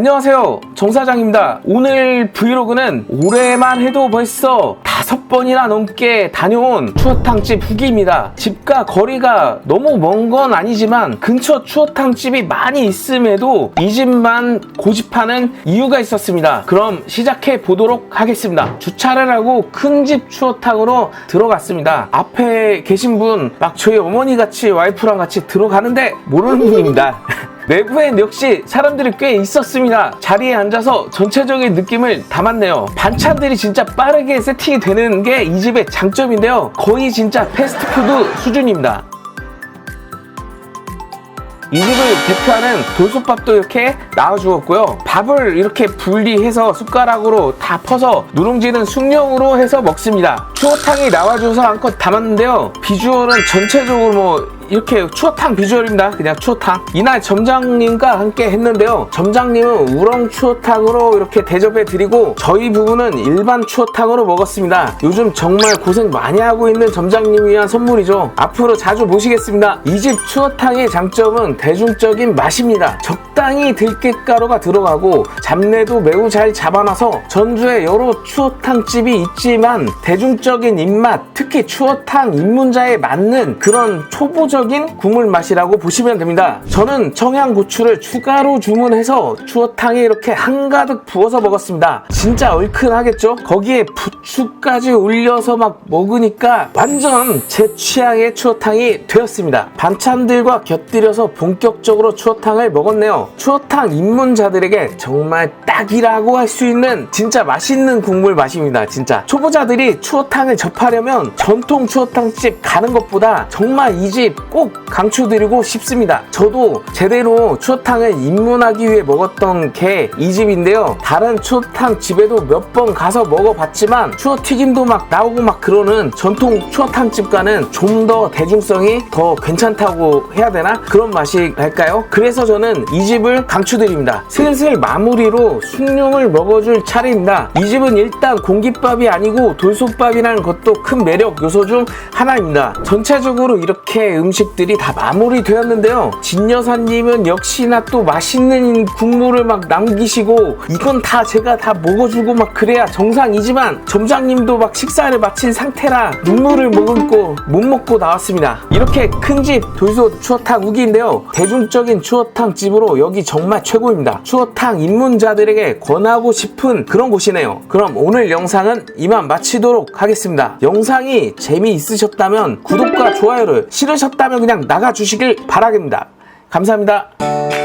안녕하세요. 정사장입니다. 오늘 브이로그는 올해만 해도 벌써 다섯 번이나 넘게 다녀온 추어탕집 후기입니다. 집과 거리가 너무 먼 건 아니지만 근처 추어탕집이 많이 있음에도 이 집만 고집하는 이유가 있었습니다. 그럼 시작해 보도록 하겠습니다. 주차를 하고 큰 집 추어탕으로 들어갔습니다. 앞에 계신 분 막 저희 어머니 같이 와이프랑 같이 들어가는데 모르는 분입니다 내부엔 역시 사람들이 꽤 있었습니다. 자리에 앉아서 전체적인 느낌을 담았네요. 반찬들이 진짜 빠르게 세팅이 되는 게 이 집의 장점인데요. 거의 진짜 패스트푸드 수준입니다. 이 집을 대표하는 돌솥밥도 이렇게 나와주었고요. 밥을 이렇게 분리해서 숟가락으로 다 퍼서 누룽지는 숭늉으로 해서 먹습니다. 추어탕이 나와줘서 한껏 담았는데요. 비주얼은 전체적으로 뭐 이렇게 추어탕 비주얼입니다. 그냥 추어탕. 이날 점장님과 함께 했는데요. 점장님은 우렁 추어탕으로 이렇게 대접해 드리고 저희 부부는 일반 추어탕으로 먹었습니다. 요즘 정말 고생 많이 하고 있는 점장님 위한 선물이죠. 앞으로 자주 모시겠습니다. 이 집 추어탕의 장점은 대중적인 맛입니다. 적 당히 들깨가루가 들어가고 잡내도 매우 잘 잡아놔서 전주에 여러 추어탕집이 있지만 대중적인 입맛, 특히 추어탕 입문자에 맞는 그런 초보적인 국물 맛이라고 보시면 됩니다. 저는 청양고추를 추가로 주문해서 추어탕에 이렇게 한가득 부어서 먹었습니다. 진짜 얼큰하겠죠? 거기에 부추까지 올려서 막 먹으니까 완전 제 취향의 추어탕이 되었습니다. 반찬들과 곁들여서 본격적으로 추어탕을 먹었네요. 추어탕 입문자들에게 정말 딱이라고 할 수 있는 진짜 맛있는 국물 맛입니다. 진짜 초보자들이 추어탕을 접하려면 전통 추어탕집 가는 것보다 정말 이 집 꼭 강추드리고 싶습니다. 저도 제대로 추어탕을 입문하기 위해 먹었던 게 이 집인데요. 다른 추어탕 집에도 몇 번 가서 먹어봤지만 추어 튀김도 막 나오고 막 그러는 전통 추어탕 집과는 좀 더 대중성이 더 괜찮다고 해야 되나 그런 맛이 날까요? 그래서 저는 이 집을 강추드립니다. 슬슬 마무리로 숭늉을 먹어줄 차례입니다. 이 집은 일단 공깃밥이 아니고 돌솥밥이라는 것도 큰 매력 요소 중 하나입니다. 전체적으로 이렇게 음식들이 다 마무리되었는데요. 진 여사님은 역시나 또 맛있는 국물을 막 남기시고 이건 다 제가 다 먹어주고 막 그래야 정상이지만 점장님도 막 식사를 마친 상태라 눈물을 머금고 못 먹고 나왔습니다. 이렇게 큰 집 돌솥 추어탕 우기인데요. 대중적인 추어탕 집으로 여기 정말 최고입니다. 추어탕 입문자들에게 권하고 싶은 그런 곳이네요. 그럼 오늘 영상은 이만 마치도록 하겠습니다. 영상이 재미있으셨다면 구독과 좋아요를 싫으셨다면 그냥 나가주시길 바라겠습니다. 감사합니다.